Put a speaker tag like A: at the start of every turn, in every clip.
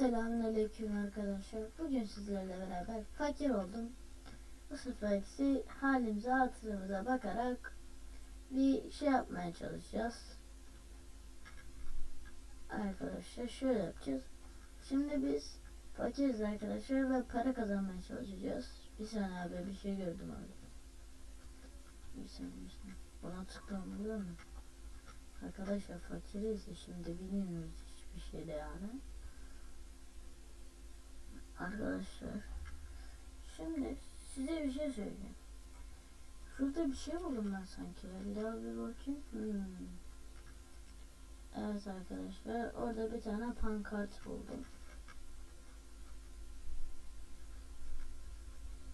A: Selamünaleyküm arkadaşlar. Bugün sizlerle beraber fakir oldum. Bu seferki halimize hatırımıza bakarak bir şey yapmaya çalışacağız. Arkadaşlar şöyle yapacağız. Şimdi biz fakiriz arkadaşlar ve para kazanmaya çalışacağız. Bir saniye abi bir şey gördüm abi. Bir saniye bir. Buna tıklanmıyor mu? Arkadaşlar fakiriz şimdi bilmiyoruz hiçbir şeyde yani. Arkadaşlar şimdi size bir şey söyleyeyim. Şurada bir şey buldum ben sanki. daha bir bakayım. Hmm. Evet arkadaşlar orada bir tane pankart buldum.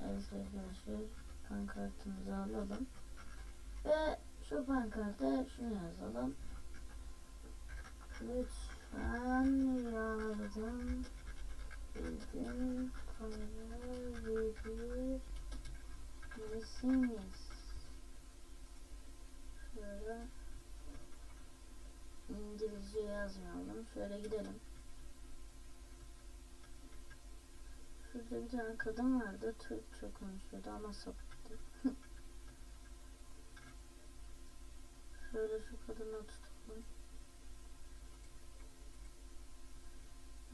A: Evet arkadaşlar pankartımızı alalım. Ve şu pankarta şunu yazalım. Lütfen yardım Bizim para verir misiniz? Şöyle İngilizce yazmayalım. Şöyle gidelim. Şurada bir tane kadın vardı. Türkçe konuşuyordu ama sapıttı. Şöyle şu kadını tutalım.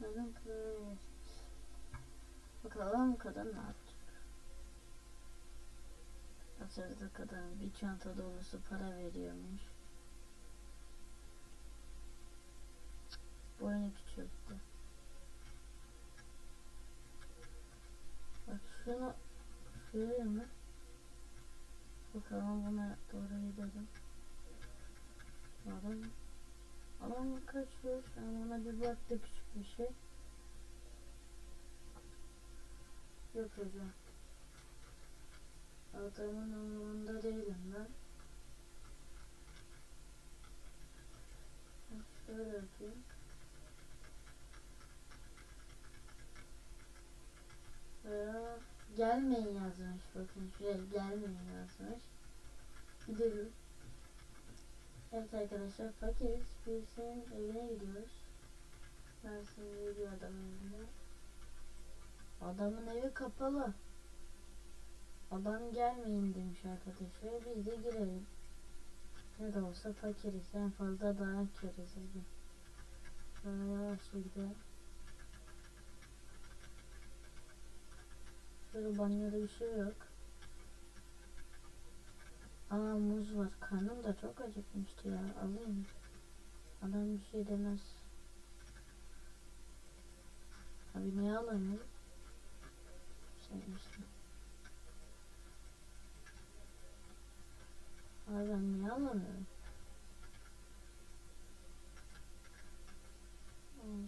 A: Böyle Bakalım kadın ne yapacak. Hatırda kadın bir çanta dolusu para veriyormuş. Boynu küçülttü. Bak şunu şuraya mı? Bakalım buna doğru gidelim. Adam, adam kaçıyor. An ona bir baktı küçük bir şey. Yok hocam. Adamın umurunda değilim ben. Şöyle yapayım. Veya gelmeyin yazmış bakın şuraya gelmeyin yazmış. Gidelim. Evet arkadaşlar fakiriz. Birisinin evine gidiyoruz. Mersin'de bir adamın evine. Adamın evi kapalı. Adam gelmeyin demiş arkadaşlar. Biz de girelim. Ne de olsa fakiriz. En fazla dayak yeriz. Hadi. Şöyle yavaşça gidelim. Şöyle banyoda bir şey yok. Aa muz var. Karnım da çok acıkmıştı ya. Alayım. Adam bir şey demez. Abi niye alamıyorum? Abi ben niye alamıyorum? Hmm.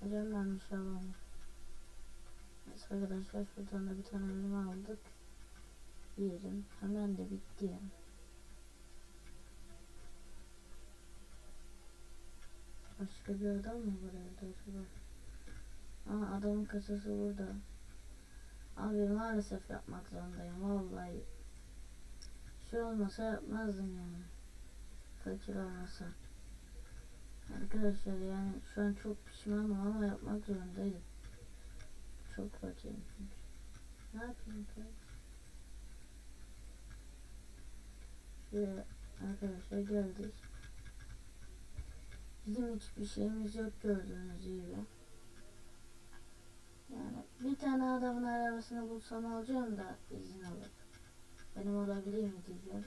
A: Hocam ben bir şey alamıyorum. Neyse arkadaşlar şuradan da bir tane elma aldık. Yerim. Hemen de bitti yani. Başka bir adam mı var evde acaba? Aa adamın kasası burada. Abi maalesef yapmak zorundayım vallahi. Şey olmasa yapmazdım yani. Fakir olmasa. Arkadaşlar yani şu an çok pişmanım ama yapmak zorundaydım. Çok fakirim çünkü. Ne yapayım kardeşim? Şuraya arkadaşlar geldik. Bizim hiçbir şeyimiz yok gördüğünüz gibi. Yani bir tane adamın arabasını bulsam alacağım da izin alıp. Benim olabilir mi diyeceğim.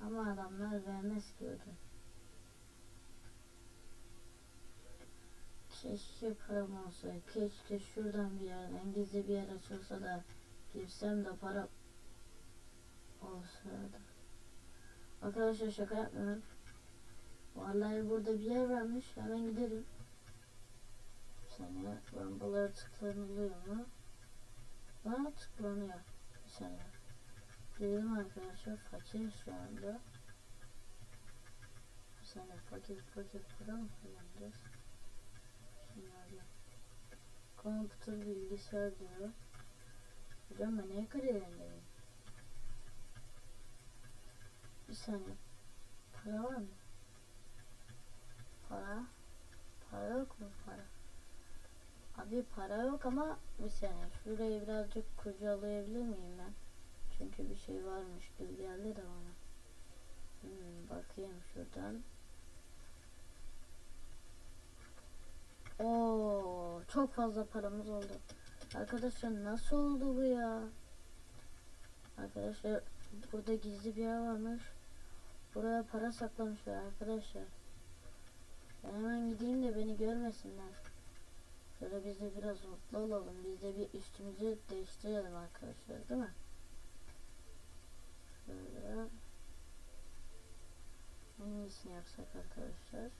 A: Ama adamlar vermez ki öyle. Keşke param olsa, keşke şuradan bir yerden gizli bir yer açılsa da girsem de para olsa da. Arkadaşlar şaka yapmıyorum. Vallahi burada bir yer varmış, hemen gidelim. Mesela lambalar tıklanılıyor mu? Aa tıklanıyor. Mesela. Diyelim arkadaşlar fakir şu anda. Mesela fakir fakir para mı kullanacağız? Şunlarda. Computer bilgisayar diyor. Hocam ben niye kariyerindeyim? Bir saniye. Para var mı? Para. Para yok mu para? Ama bir saniye şurayı birazcık kurcalayabilir miyim ben? Çünkü bir şey varmış gibi geldi de bana. Hmm, bakayım şuradan. Oo, çok fazla paramız oldu. Arkadaşlar nasıl oldu bu ya? Arkadaşlar burada gizli bir yer varmış. Buraya para saklamışlar arkadaşlar. Ben hemen gideyim de beni görmesinler. Şöyle biz de biraz mutlu olalım. Biz de bir üstümüzü değiştirelim arkadaşlar değil mi? Şöyle. Hangisini yapsak arkadaşlar?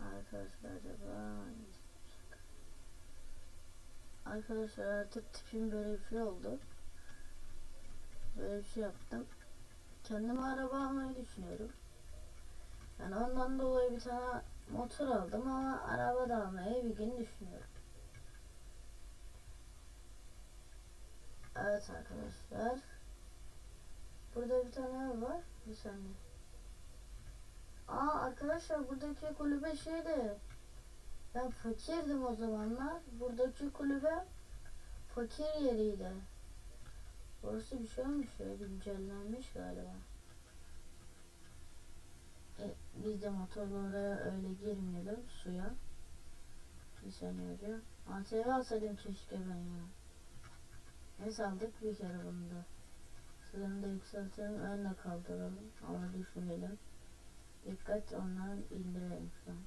A: Arkadaşlar acaba? Arkadaşlar artık tipim böyle bir şey oldu. Böyle bir şey yaptım. Kendime araba almayı düşünüyorum. Yani ondan dolayı bir tane motor aldım ama araba da almayı bir gün düşünüyorum. Evet arkadaşlar. Burada bir tane ev var. Bir saniye. Aa arkadaşlar buradaki kulübe şeydi. Ben fakirdim o zamanlar. Buradaki kulübe fakir yeriydi. Burası bir şey olmuş ya güncellenmiş galiba. Biz de motorla oraya öyle girmeyelim suya. Hocam. ATV alsaydım keşke ben ya. Neyse aldık bir kere bunu da. Sırını da yükseltelim önle kaldıralım ama düşmeyelim. Dikkat onları indirelim şu an.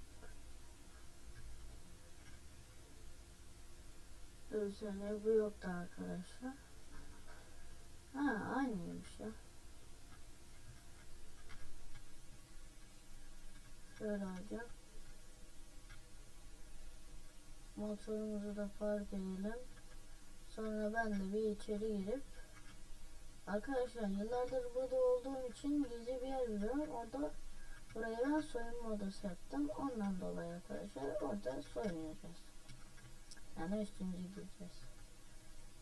A: Dur bu yoktu arkadaşlar. Ha aynıymış ya. Şöyle hocam. Motorumuzu da park edelim. Sonra ben de bir içeri girip Arkadaşlar yıllardır burada olduğum için gizli bir yer biliyorum. Orada buraya ben soyunma odası yaptım. Ondan dolayı arkadaşlar orada soyunacağız. Yani üstümüzü giyeceğiz.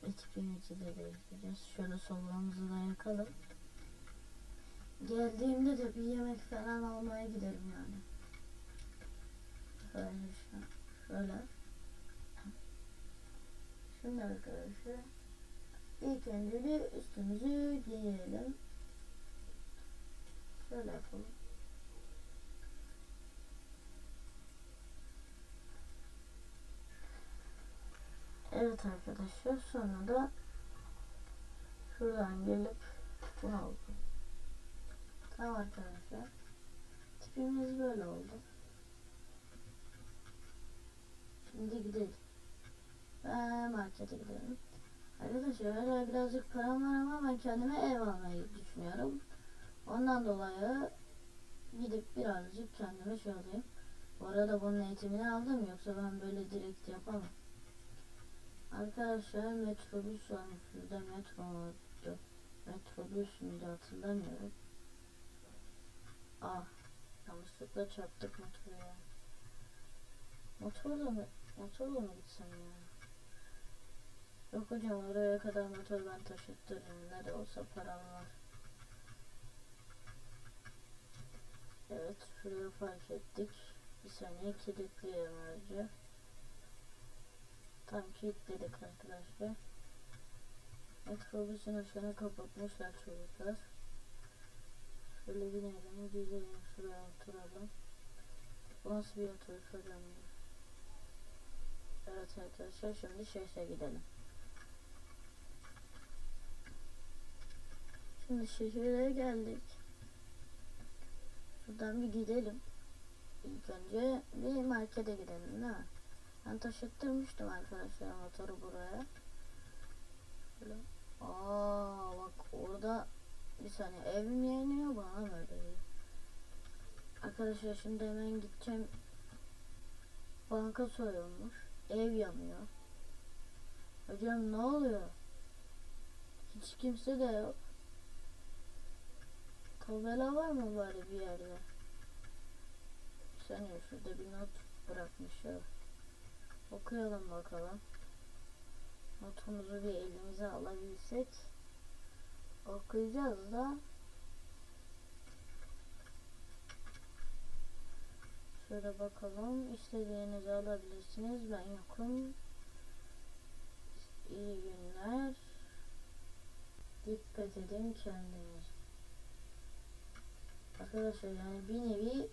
A: Ve tipimizi de değiştireceğiz. Şöyle soğuğumuzu da yakalım. Geldiğimde de bir yemek falan almaya giderim yani. Arkadaşlar şöyle. Şimdi arkadaşlar ilk önce bir üstümüzü giyelim. Şöyle yapalım. Evet arkadaşlar sonra da şuradan gelip bunu aldım. Tamam arkadaşlar. Tipimiz böyle oldu. Şimdi gidelim. Ve markete gidelim. Arkadaşlar birazcık param var ama ben kendime ev almayı düşünüyorum. Ondan dolayı gidip birazcık kendime şey alayım. Bu arada bunun eğitimini aldım yoksa ben böyle direkt yapamam. Arkadaşlar metrobüs varmış şurada metro vardı. Metrobüs müydü hatırlamıyorum. Ah yanlışlıkla çarptık motoru Motorla mı, motorla mı gitsem ya? Yok hocam oraya kadar motor ben taşıttırırım. Ne de olsa param var. Evet şuraya fark ettik. Bir saniye kilitleyelim önce. Tam kilitledik arkadaşlar. Metrobüsün ışığını kapatmışlar çocuklar. Şöyle binelim, gidelim şuraya oturalım. Bu nasıl bir oturuş hocam ya? Evet arkadaşlar şimdi şehre gidelim. Şimdi şehire geldik. Şuradan bir gidelim. İlk önce bir markete gidelim değil mi? Ben taşıttırmıştım arkadaşlar motoru buraya. Şöyle. Aa bak orada bir saniye evim yanıyor bana böyle değil. Arkadaşlar şimdi hemen gideceğim. Banka soyulmuş. Ev yanıyor. Hocam ne oluyor? Hiç kimse de yok. Tabela var mı bari bir yerde? Bir şurada bir not bırakmış ya. Okuyalım bakalım. Notumuzu bir elimize alabilsek okuyacağız da Şöyle bakalım. İstediğinizi alabilirsiniz. Ben yokum. İyi günler. Dikkat edin kendiniz. Arkadaşlar yani bir nevi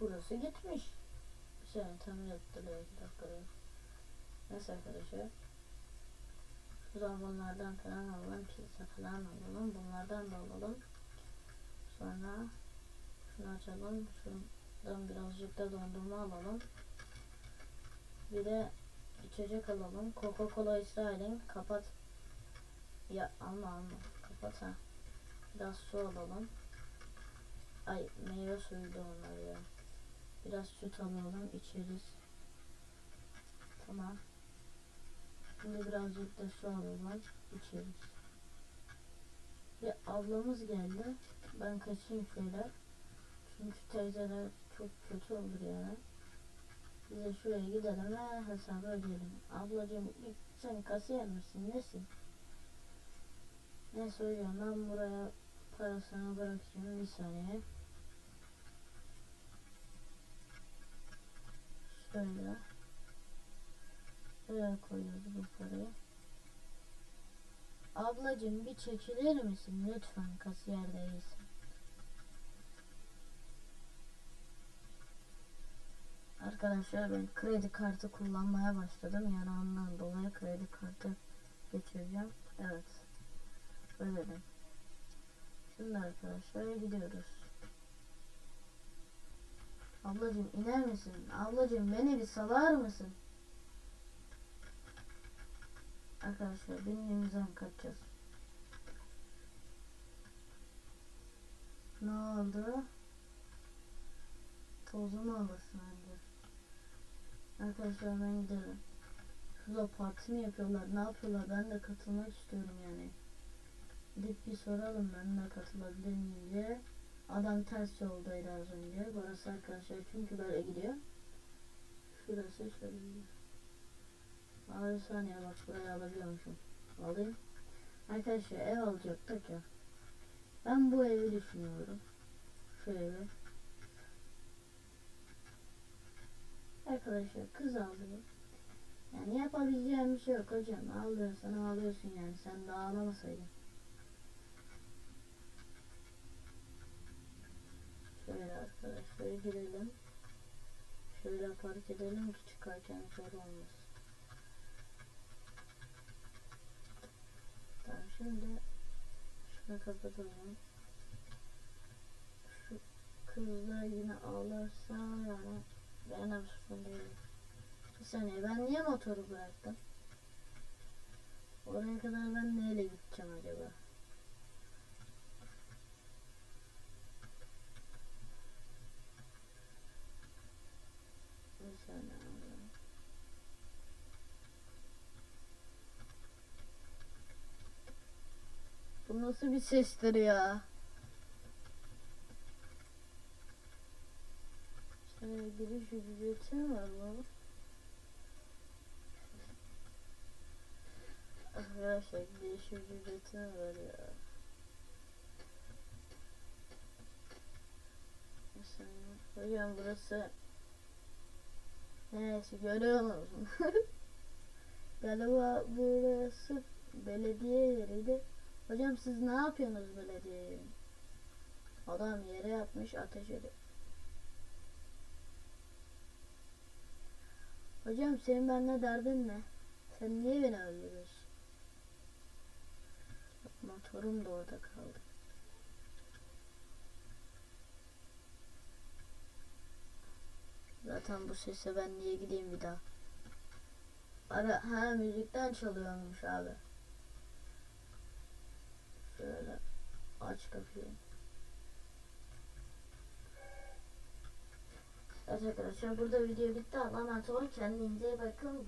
A: burası gitmiş. Bir saniye tamir ettiler iki dakikada. Neyse arkadaşlar. Şuradan bunlardan falan alalım. Pizza falan alalım. Bunlardan da alalım. Sonra şunu açalım. Şundan birazcık da dondurma alalım. Bir de içecek alalım. Coca-Cola İsrail'in kapat. Ya alma alma. Kapat ha. Biraz su alalım. Ay meyve suyuydu onlar ya. Biraz süt alalım içeriz. Tamam. Şimdi birazcık da su alalım içeriz. Bir ablamız geldi. Ben kaçayım şöyle. Çünkü teyzeler çok kötü olur yani. Biz de şuraya gidelim ve hesabı ödeyelim. Ablacığım sen kasiyer misin? Nesin? Ne söylüyorum ben buraya parasını bırakacağım bir saniye. Şöyle. Buraya koyuyoruz bu parayı. Ablacığım bir çekilir misin lütfen kasiyer değilsin. Arkadaşlar ben kredi kartı kullanmaya başladım. Yani dolayı kredi kartı geçireceğim. Evet. Ödedim. Şimdi arkadaşlar gidiyoruz. Ablacığım iner misin? Ablacığım beni bir salar mısın? Arkadaşlar bindiğimizden kaçacağız. Ne oldu? Tozumu alırsın önce. Arkadaşlar ben gidelim. Şurada parti mi yapıyorlar? Ne yapıyorlar? Ben de katılmak istiyorum yani. Gidip bir soralım ben de katılabilir miyim diye. Adam ters yoldaydı az önce. Burası arkadaşlar çünkü böyle gidiyor. Şurası şöyle gidiyor. Aa, bir saniye bak burayı alabiliyormuşum. Alayım. Arkadaşlar ev alacaktık ya. Ben bu evi düşünüyorum. Şu Arkadaşlar kız aldım. Yani yapabileceğim bir şey yok hocam. Alıyorsan alıyorsun yani. Sen de ağlamasaydın. Şöyle arkadaşlar girelim. Şöyle park edelim ki çıkarken zor olmasın. Tamam şimdi şunu kapatalım. Şu kız da yine ağlarsa yani suçum değil. Bir saniye ben niye motoru bıraktım? Oraya kadar ben neyle gideceğim acaba? Bu nasıl bir sestir ya? Ücreti mi var bu? Arkadaşlar giriş ücreti mi var ya? Bir saniye. Hocam burası Neyse görüyor musun? Galiba burası belediye yeriydi. Hocam siz ne yapıyorsunuz belediye yerinde? Adam yere yatmış ateş ediyor. Hocam senin benimle derdin ne? Sen niye beni öldürüyorsun? Motorum da orada kaldı. Zaten bu sese ben niye gideyim bir daha? Ara ha müzikten çalıyormuş abi. Şöyle aç kapıyı. Evet arkadaşlar burada video bitti. Allah'a emanet olun. Kendinize bakın.